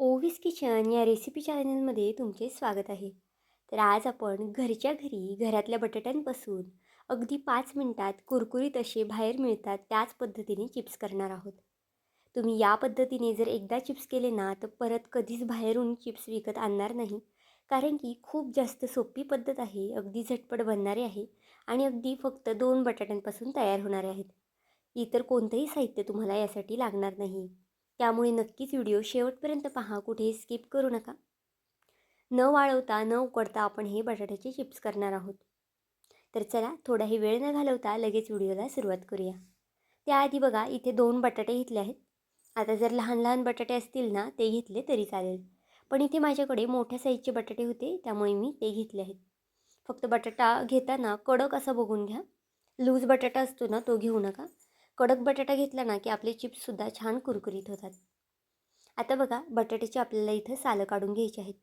ओवीस kitchen या recipe चॅनलमध्ये तुमचे स्वागत आहे. तर आज आपण घरच्या घरी घरातल्या बटाट्यांपासून अगदी पाच मिनटात कुरकुरीत असे बाहेर मिळतात त्याच पद्धतीने चिप्स करणार आहोत. तुम्ही या पद्धतीने जर एकदा चिप्स केले ना तर परत कधीच बाहेरून चिप्स विकत आणणार नाही. कारण की खूप जास्त सोपी पद्धत आहे अगदी झटपट बनणारे आहे आणि अगदी फक्त दोन बटाट्यांपासून तयार होणारे आहेत. इतर कोणतंही साहित्य तुम्हाला यासाठी लागणार नाही. त्यामुळे नक्कीच व्हिडिओ शेवटपर्यंत पहा कुठेही स्किप करू नका. न वाळवता न उकडता आपण हे बटाट्याचे चिप्स करणार आहोत. तर चला थोडाही वेळ न घालवता लगेच व्हिडिओला सुरुवात करूया. त्याआधी बघा इथे दोन बटाटे घेतले आहेत. आता जर लहान लहान बटाटे असतील ना ते घेतले तरी चालेल. पण इथे माझ्याकडे मोठ्या साईजचे बटाटे होते त्यामुळे मी ते घेतले आहेत. फक्त बटाटा घेताना कडक असा बघून घ्या. लूज बटाटा असतो ना तो घेऊ नका. कडक बटाटा घेतला ना की आपले चिप्ससुद्धा छान कुरकुरीत होतात. आता बघा बटाट्याची आपल्याला इथं सालं काढून घ्यायची आहेत.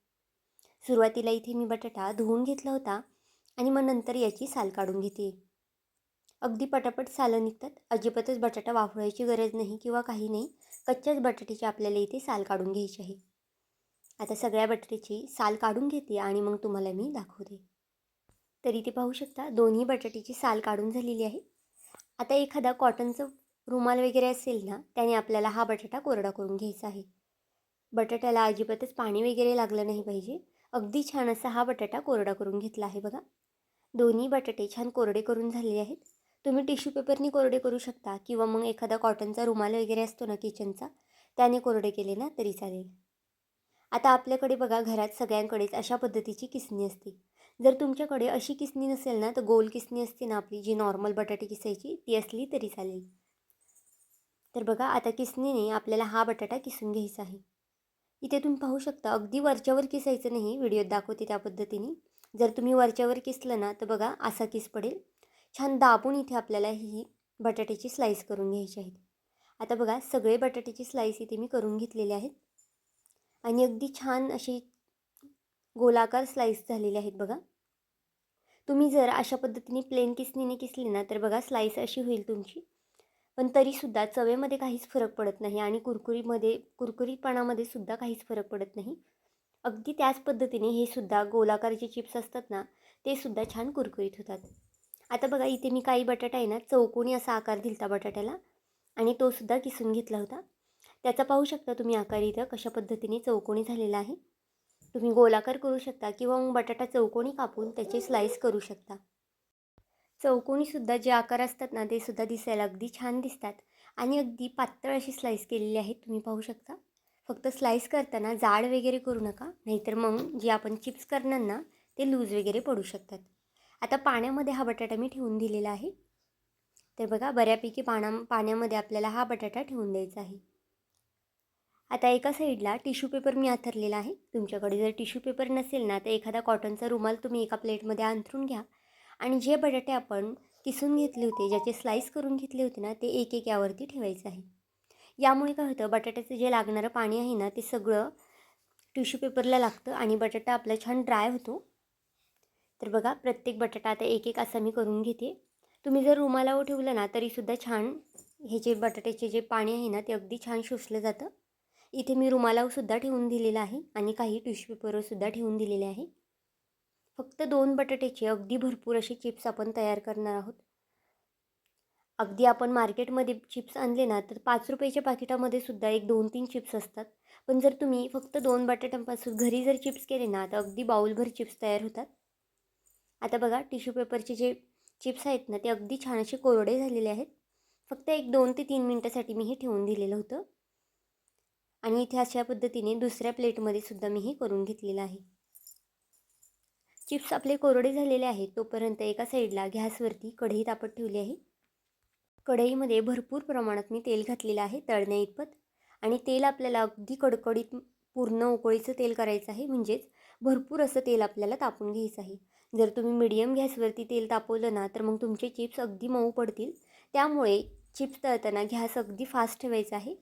सुरुवातीला इथे मी बटाटा धुवून घेतला होता आणि मग नंतर याची साल काढून घेते. अगदी पटापट सालं निघतात. अजिबातच बटाटा वाफवायची गरज नाही किंवा काही नाही. कच्च्याच बटाट्याची आपल्याला इथे साल काढून घ्यायची आहे. आता सगळ्या बटाट्याची साल काढून घेते आणि मग तुम्हाला मी दाखवते. तर इथे पाहू शकता दोन्ही बटाट्याची साल काढून झालेली आहे. आता एखादा कॉटनचं रुमाल वगैरे असेल ना त्याने आपल्याला हा बटाटा कोरडा करून घ्यायचा आहे. बटाट्याला अजिबातच पाणी वगैरे लागलं नाही पाहिजे. अगदी छान असा हा बटाटा कोरडा करून घेतला आहे बघा. दोन्ही बटाटे छान कोरडे करून झाले आहेत. तुम्ही टिश्यू पेपरने कोरडे करू शकता किंवा मग एखादा कॉटनचा रुमाल वगैरे असतो ना किचनचा त्याने कोरडे केले ना तरी चालेल. आता आपल्याकडे बघा घरात सगळ्यांकडेच अशा पद्धतीची किसणी असते. जर तुमच्याकडे अशी किसणी नसेल ना तर गोल किसणी असते ना आपली जी नॉर्मल बटाटे किसायची ती असली तरी चालेल. तर बघा आता किसणीने आपल्याला हा बटाटा किसून घ्यायचा आहे. इथे तुम्ही पाहू शकता अगदी वरच्यावर किसायचं नाही व्हिडिओत दाखवते त्या पद्धतीने. जर तुम्ही वरच्यावर किसलं ना तर बघा असा किस पडेल. छान दाबून इथे आपल्याला ही बटाट्याची स्लाईस करून घ्यायची आहेत आता बघा सगळे बटाट्याची स्लाईस इथे मी करून घेतलेले आहेत. आणि अगदी छान अशी गोलाकार स्लाईस झालेले आहेत बघा. तुम्ही जर अशा पद्धतीने प्लेन किसनीने किसली ना तर बघा स्लाईस अशी होईल तुमची. पण तरीसुद्धा चवेमध्ये काहीच फरक पडत नाही आणि कुरकुरीमध्ये कुरकुरीपणामध्ये सुद्धा काहीच फरक पडत नाही. अगदी त्याच पद्धतीने हे सुद्धा गोलाकारचे चिप्स असतात ना ते सुद्धा छान कुरकुरीत होतात. आता बघा इथे मी काही बटाटा आहे ना चौकोनी असा आकार दिलता बटाट्याला आणि तो सुद्धा किसून घेतला होता. त्याचा पाहू शकता तुम्ही आकार इथं कशा पद्धतीने चौकोनी झालेला आहे. तुम्ही गोलाकार करू शकता किंवा मग बटाटा चौकोनी कापून त्याचे स्लाईस करू शकता. चौकोनीसुद्धा जे आकार असतात ना ते सुद्धा दिसायला अगदी छान दिसतात. आणि अगदी पातळ अशी स्लाईस केलेली आहेत तुम्ही पाहू शकता. फक्त स्लाईस करताना जाड वगैरे करू नका नाहीतर मग जे आपण चिप्स करणार ना ते लूज वगैरे पडू शकतात. आता पाण्यामध्ये हा बटाटा मी ठेवून दिलेला आहे. तर बघा बऱ्यापैकी पाण्या पाण्यामध्ये आपल्याला हा बटाटा ठेवून द्यायचा आहे. आता एका साईडला टिश्यू पेपर मी आथरलेला आहे. तुमच्याकडे जर टिश्यू पेपर नसेल ना तर एखादा कॉटनचा रुमाल तुम्ही एका प्लेटमध्ये अंथरून घ्या. आणि जे बटाटे आपण किसून घेतले होते ज्याचे स्लाईस करून घेतले होते ना ते एक एक यावरती ठेवायचं आहे. यामुळे काय होतं बटाट्याचं जे लागणारं पाणी आहे ना ते सगळं टिश्यू पेपरला लागतं आणि बटाटा आपला छान ड्राय होतो. तर बघा प्रत्येक बटाटा आता एक एक असा मी करून घेते. तुम्ही जर रुमालावर ठेवलं ना तरीसुद्धा छान हे जे बटाट्याचे जे पाणी आहे ना ते अगदी छान शोषलं जातं. इथे मी रुमालावरसुद्धा ठेवून दिलेला आहे आणि काही टिश्यू पेपरसुद्धा ठेवून दिलेले आहे. फक्त दोन बटाट्याचे अगदी भरपूर असे चिप्स आपण तयार करणार आहोत. अगदी आपण मार्केटमध्ये चिप्स आणले ना तर पाच रुपयाच्या पाकिटामध्ये सुद्धा एक दोन तीन चिप्स असतात. पण जर तुम्ही फक्त दोन बटाट्यांपासून घरी जर चिप्स केले ना तर अगदी बाऊलभर चिप्स तयार होतात. आता बघा टिश्यू पेपरचे जे चिप्स आहेत ना ते अगदी छान असे कोरडे झालेले आहेत. फक्त एक दोन ते तीन मिनटासाठी मी हे ठेवून दिलेलं होतं. आणि इथे अशा पद्धतीने दुसऱ्या प्लेटमध्ये सुद्धा मी हे करून घेतलेलं आहे. चिप्स आपले कोरडे झालेले आहेत तोपर्यंत एका साईडला गॅसवरती कढई तापत ठेवली आहे. कढईमध्ये भरपूर प्रमाणात मी तेल घातलेलं आहे तळण्या इतपत आणि तेल आपल्याला अगदी कडकडीत पूर्ण उकळीचं तेल करायचं आहे म्हणजेच भरपूर असं तेल आपल्याला तापून घ्यायचं आहे. जर तुम्ही मिडियम गॅसवरती तेल तापवलं ना तर मग तुमचे चिप्स अगदी मऊ पडतील. त्यामुळे चिप्स तळताना गॅस अगदी फास्ट ठेवायचा आहे.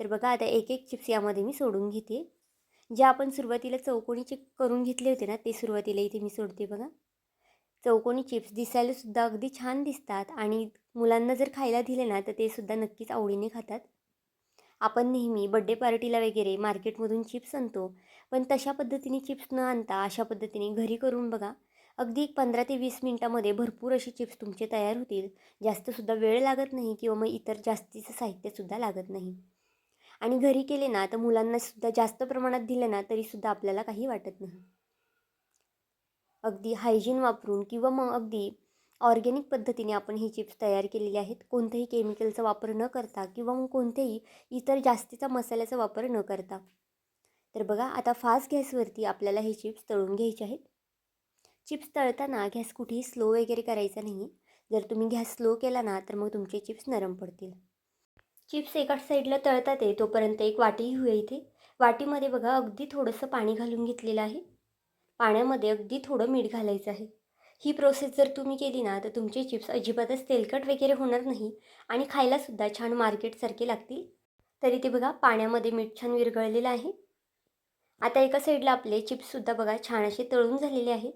तर बघा आता एक एक चिप्स यामध्ये मी सोडून घेते. जे आपण सुरुवातीला चौकोनीचे करून घेतले होते ना ते सुरुवातीला इथे मी सोडते बघा. चौकोनी चिप्स दिसायलासुद्धा अगदी छान दिसतात आणि मुलांना जर खायला दिले ना तर ते सुद्धा नक्कीच आवडीने खातात. आपण नेहमी बड्डे पार्टीला वगैरे मार्केटमधून चिप्स आणतो पण तशा पद्धतीने चिप्स न आणता अशा पद्धतीने घरी करून बघा. अगदी एक पंधरा ते वीस मिनटामध्ये भरपूर असे चिप्स तुमचे तयार होतील. जास्तसुद्धा वेळ लागत नाही किंवा मग इतर जास्तीचं साहित्यसुद्धा लागत नाही. आणि घरी केले ना तर मुलांनासुद्धा जास्त प्रमाणात दिले ना तरीसुद्धा आपल्याला काही वाटत नाही. अगदी हायजीन वापरून किंवा मग अगदी ऑर्गॅनिक पद्धतीने आपण हे चिप्स तयार केलेले आहेत कोणत्याही केमिकलचा वापर न करता किंवा मग कोणत्याही इतर जास्तीचा मसाल्याचा वापर न करता. तर बघा आता फास्ट गॅसवरती आपल्याला हे चिप्स तळून घ्यायचे आहेत. चिप्स तळताना गॅस कुठेही स्लो वगैरे करायचा नाही. जर तुम्ही गॅस स्लो केला ना तर मग तुमचे चिप्स नरम पडतील. चिप्स एका साईडला तळतात आहे तोपर्यंत एक वाटी घेऊया इथे. वाटीमध्ये बघा अगदी थोडंसं पाणी घालून घेतलेलं आहे. पाण्यामध्ये अगदी थोडं मीठ घालायचं आहे. ही प्रोसेस जर तुम्ही केली ना तर तुमचे चिप्स अजिबातच तेलकट वगैरे होणार नाही आणि खायलासुद्धा छान मार्केटसारखे लागतील. तरी ते बघा पाण्यामध्ये मीठ छान विरघळलेलं आहे. आता एका साईडला आपले चिप्ससुद्धा बघा छान असे तळून झालेले आहेत.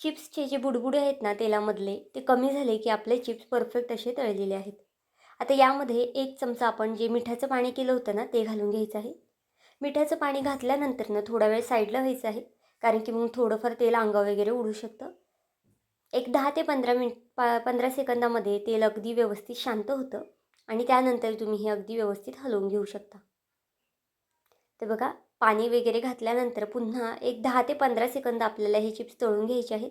चिप्सचे जे बुडबुडे आहेत ना तेलामधले ते कमी झाले की आपले चिप्स परफेक्ट असे तळलेले आहेत. आता यामध्ये एक चमचा आपण जे मिठाचं पाणी केलं होतं ना ते घालून घ्यायचं आहे. मिठाचं पाणी घातल्यानंतर ना थोडा वेळ साईडला व्हायचं आहे कारण की मग थोडंफार तेल अंगा वगैरे उडू शकतं. एक दहा ते पंधरा मिनिट पा पंधरा सेकंदामध्ये तेल अगदी व्यवस्थित शांत होतं आणि त्यानंतर तुम्ही हे अगदी व्यवस्थित हलवून घेऊ शकता. तर बघा पाणी वगैरे घातल्यानंतर पुन्हा एक दहा ते पंधरा सेकंद आपल्याला हे चिप्स तळून घ्यायचे आहेत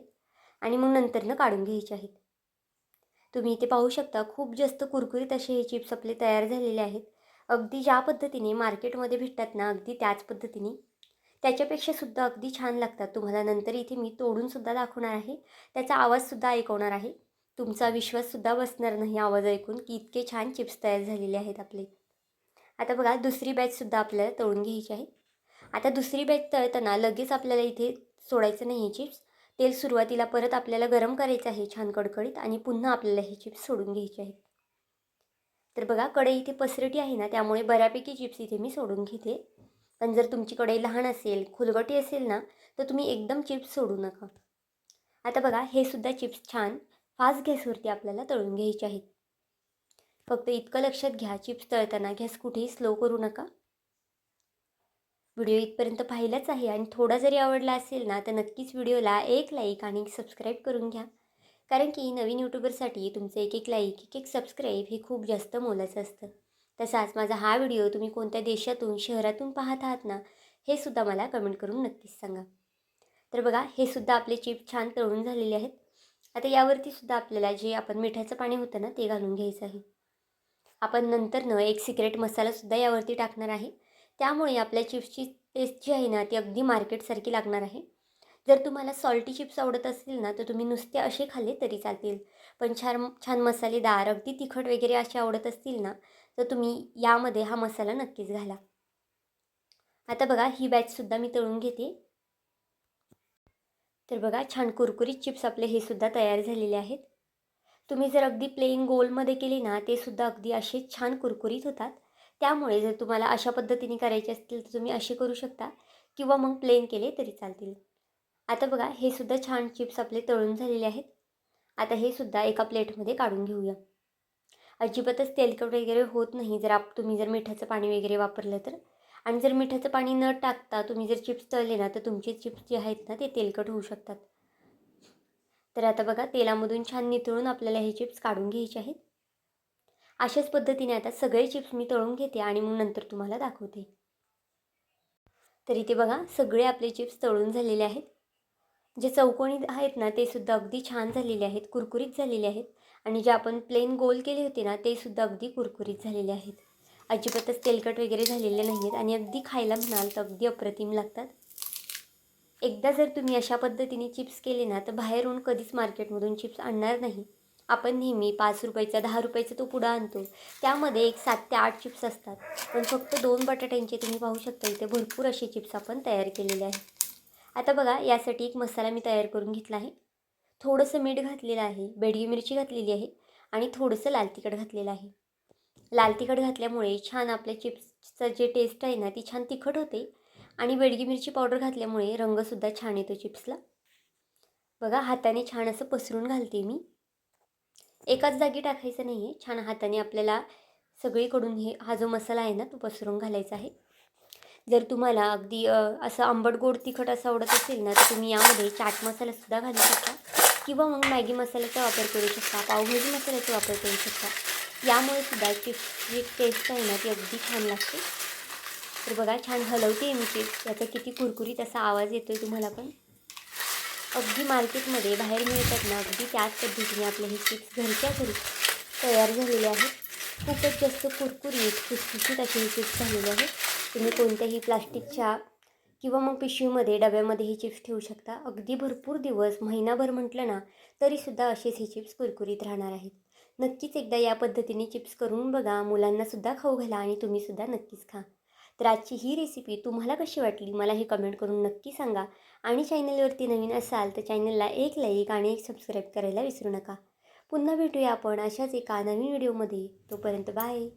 आणि मग नंतरनं काढून घ्यायचे आहेत. तुम्ही इथे पाहू शकता खूप जास्त कुरकुरीत असे हे चिप्स आपले तयार झालेले आहेत. अगदी ज्या पद्धतीने मार्केटमध्ये भेटतात ना अगदी त्याच पद्धतीने. त्याच्यापेक्षा सुद्धा अगदी छान लागतात. तुम्हाला नंतर इथे मी तोडूनसुद्धा दाखवणार आहे. त्याचा आवाजसुद्धा ऐकवणार आहे. तुमचा विश्वाससुद्धा बसणार नाही आवाज ऐकून की इतके छान चिप्स तयार झालेले आहेत आपले. आता बघा दुसरी बॅचसुद्धा आपल्याला तळून घ्यायची आहे. आता दुसरी बॅच तळताना लगेच आपल्याला इथे सोडायचं नाही हे चिप्स तेल सुरुवातीला परत आपल्याला गरम करायचं आहे छान कडकडीत आणि पुन्हा आपल्याला हे चिप्स सोडून घ्यायचे आहेत. तर बघा कढई इथे पसरटी आहे ना त्यामुळे बऱ्यापैकी चिप्स इथे मी सोडून घेते. पण जर तुमची कढई लहान असेल खुलगटी असेल ना तर तुम्ही एकदम चिप्स सोडू नका. आता बघा हे सुद्धा चिप्स छान फास्ट गॅसवरती आपल्याला तळून घ्यायचे आहेत. फक्त इतकं लक्षात घ्या चिप्स तळताना गॅस कुठेही स्लो करू नका. व्हिडिओ इथपर्यंत पाहिलाच आहे आणि थोडा जरी आवडला असेल ना तर नक्कीच व्हिडिओला एक लाईक आणि सबस्क्राईब करून घ्या. कारण की नवीन यूट्यूबरसाठी तुमचं एक एक लाईक एक एक सबस्क्राईब हे खूप जास्त मोलाचं असतं. तसाच माझा हा व्हिडिओ तुम्ही कोणत्या देशातून शहरातून पाहत आहात ना हे सुद्धा मला कमेंट करून नक्कीच सांगा. तर बघा हे सुद्धा आपले चिप छान तळून झालेले आहेत. आता यावरती सुद्धा आपल्याला जे आपण मिठाचं पाणी होतं ना ते घालून घ्यायचं आहे. आपण नंतरनं एक सिक्रेट मसालासुद्धा यावरती टाकणार आहे. त्यामुळे आपल्या चिप्सची टेस्ट जी आहे ना ती अगदी मार्केटसारखी लागणार आहे. जर तुम्हाला सॉल्टी चिप्स आवडत असतील ना तर तुम्ही नुसते असे खाल्ले तरी चालतील. पण छान छान मसालेदार अगदी तिखट वगैरे असे आवडत असतील ना तर तुम्ही यामध्ये हा मसाला नक्कीच घाला. आता बघा ही बॅचसुद्धा मी तळून घेते. तर बघा छान कुरकुरीत चिप्स आपले हे सुद्धा तयार झालेले आहेत. तुम्ही जर अगदी प्लेन गोलमध्ये केले ना ते सुद्धा अगदी असे छान कुरकुरीत होतात. त्यामुळे जर तुम्हाला अशा पद्धतीने करायचे असतील तर तुम्ही असे करू शकता. किंवा मग प्लेन केले तरी चालतील. आता बघा हे सुद्धा छान चिप्स आपले तळून झालेले आहेत. आता हे सुद्धा एका प्लेटमध्ये काढून घेऊया. अजिबातच तेलकट वगैरे होत नाही. जर आप तुम्ही जर मिठाचं पाणी वगैरे वापरलं तर. आणि जर मिठाचं पाणी न टाकता तुम्ही जर चिप्स तळले ना तर तुमचे चिप्स जे आहेत ना ते तेलकट होऊ शकतात. तर आता बघा तेलामधून छान नितळून आपल्याला हे चिप्स काढून घ्यायचे आहेत. अशाच पद्धतीने आता सगळे चिप्स मी तळून घेते आणि मग नंतर तुम्हाला दाखवते. तर इथे बघा सगळे आपले चिप्स तळून झालेले आहेत. जे चौकोणी आहेत ना ते सुद्धा अगदी छान झालेले आहेत कुरकुरीत झालेले आहेत. आणि जे आपण प्लेन गोल केले होते ना ते सुद्धा अगदी कुरकुरीत झालेले आहेत. अजिबातच तेलकट वगैरे झालेले नाही आहेत आणि अगदी खायला म्हणाल तर अगदी अप्रतिम लागतात. एकदा जर तुम्ही अशा पद्धतीने चिप्स केले ना तर बाहेरून कधीच मार्केटमधून चिप्स आणणार नाही. आपण नेहमी पाच रुपयाचा दहा रुपयाचा तो पुडा आणतो. त्यामध्ये एक सात ते आठ चिप्स असतात. पण फक्त दोन बटाट्यांचे तुम्ही पाहू शकता इथे भरपूर असे चिप्स आपण तयार केलेले आहेत. आता बघा यासाठी एक मसाला मी तयार करून घेतला आहे. थोडंसं मीठ घातलेलं आहे बेडगी मिरची घातलेली आहे आणि थोडंसं लाल तिखट घातलेलं आहे. लाल तिखट घातल्यामुळे छान आपल्या चिप्सचं जे टेस्ट आहे ना ती छान तिखट होते आणि बेडगी मिरची पावडर घातल्यामुळे रंगसुद्धा छान येतो चिप्सला. बघा हाताने छान असं पसरून घालते मी. एकाच जागी टाकायचं नाही आहे छान हाताने आपल्याला सगळीकडून हे हा जो मसाला आहे ना तो पसरून घालायचा आहे. जर तुम्हाला अगदी असं आंबट गोड तिखट असं आवडत असेल ना तर तुम्ही यामध्ये चाट मसालासुद्धा घालू शकता. किंवा मग मॅगी मसाल्याचा वापर करू शकता पावभाजी मसाल्याचा वापर करू शकता. यामुळे सुद्धा जी टेस्ट आहे ना ती अगदी छान लागते. तर बघा छान हलवते मी चिप्स. याचा किती कुरकुरीत असा आवाज येतो आहे तुम्हाला पण. अगदी मार्केटमध्ये बाहेर मिळतात ना अगदी त्याच पद्धतीने आपले हे चिप्स घरच्या घरी तयार झालेले आहेत. खूपच जास्त कुरकुरीत खुसखुशीत असे हे चिप्स झालेले आहेत. तुम्ही कोणत्याही प्लास्टिकच्या किंवा मग पिशवीमध्ये डब्यामध्ये हे चिप्स ठेवू शकता. अगदी भरपूर दिवस महिनाभर म्हटलं ना तरीसुद्धा असेच हे चिप्स कुरकुरीत राहणार आहेत. नक्कीच एकदा या पद्धतीने चिप्स करून बघा. मुलांनासुद्धा खाऊ घाला आणि तुम्हीसुद्धा नक्कीच खा. तर आजची ही रेसिपी तुम्हाला कशी वाटली? मला हे कमेंट करून नक्की सांगा. आणि चॅनलवरती नवीन असाल तर चॅनलला एक लाईक आणि एक सबस्क्राईब करायला विसरू नका. पुन्हा भेटूया आपण अशाच एका नवीन व्हिडिओमध्ये तोपर्यंत बाय